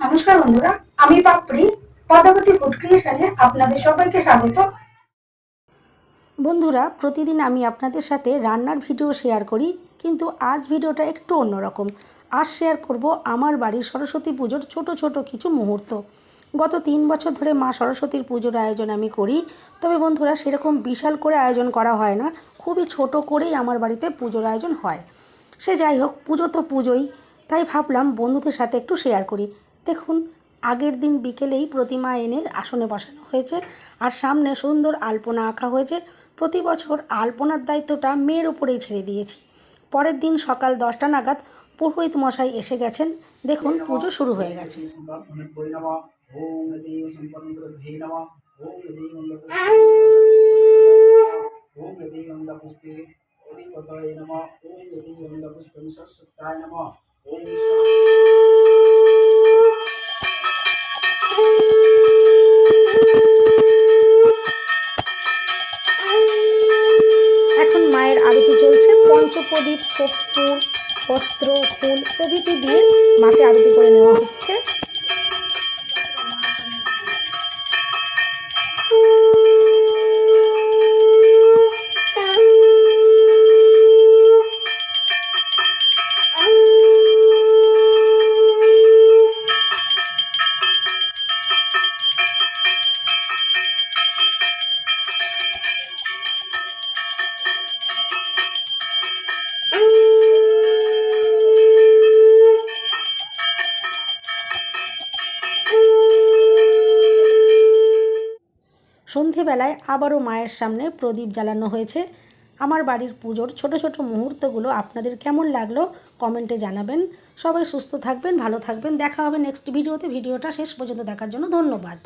নমস্কার বন্ধুরা, আমি পাপড়ি, পদ্মাবতী ফুড ক্রিয়েশনে আপনাদের সবাইকে স্বাগত। বন্ধুরা, প্রতিদিন আমি আপনাদের সাথে রান্নার ভিডিও শেয়ার করি, কিন্তু আজ ভিডিওটা একটু অন্যরকম আজ শেয়ার করব আমার বাড়ির সরস্বতী পুজোর ছোট ছোট কিছু মুহূর্ত। গত তিন বছর ধরে মা সরস্বতীর পুজোর আয়োজন আমি করি, তবে বন্ধুরা, সেরকম বিশাল করে আয়োজন করা হয় না, খুবই ছোট করেই আমার বাড়িতে পুজোর আয়োজন হয়। সে যাই হোক, পুজো তো পুজোই, তাই ভাবলাম বন্ধুদের সাথে একটু শেয়ার করি। দেখুন, আগের দিন বিকেলেই প্রতিমা এনে আসনে বসানো হয়েছে আর সামনে সুন্দর আলপনা আঁকা হয়েছে। প্রতি বছর আলপনার দায়িত্বটা মেয়ের উপরেই ছেড়ে দিয়েছি। পরের দিন সকাল দশটা নাগাদ পুরোহিত মশাই এসে গেছেন। দেখুন, পুজো শুরু হয়ে গেছে। আরতি চলছে। পঞ্চপ্রদীপ কর্পূর বস্ত্র ফুল প্রভৃতি দিয়ে মাকে আরতি করে নেওয়া হচ্ছে। সন্ধেবেলায় আবারও মায়ের সামনে প্রদীপ জ্বালানো হয়েছে। আমার বাড়ির পুজোর ছোট ছোট মুহূর্তগুলো আপনাদের কেমন লাগল কমেন্টে জানাবেন। সবাই সুস্থ থাকবেন, ভালো থাকবেন। দেখা হবে নেক্সট ভিডিওতে। ভিডিওটা শেষ পর্যন্ত দেখার জন্য ধন্যবাদ।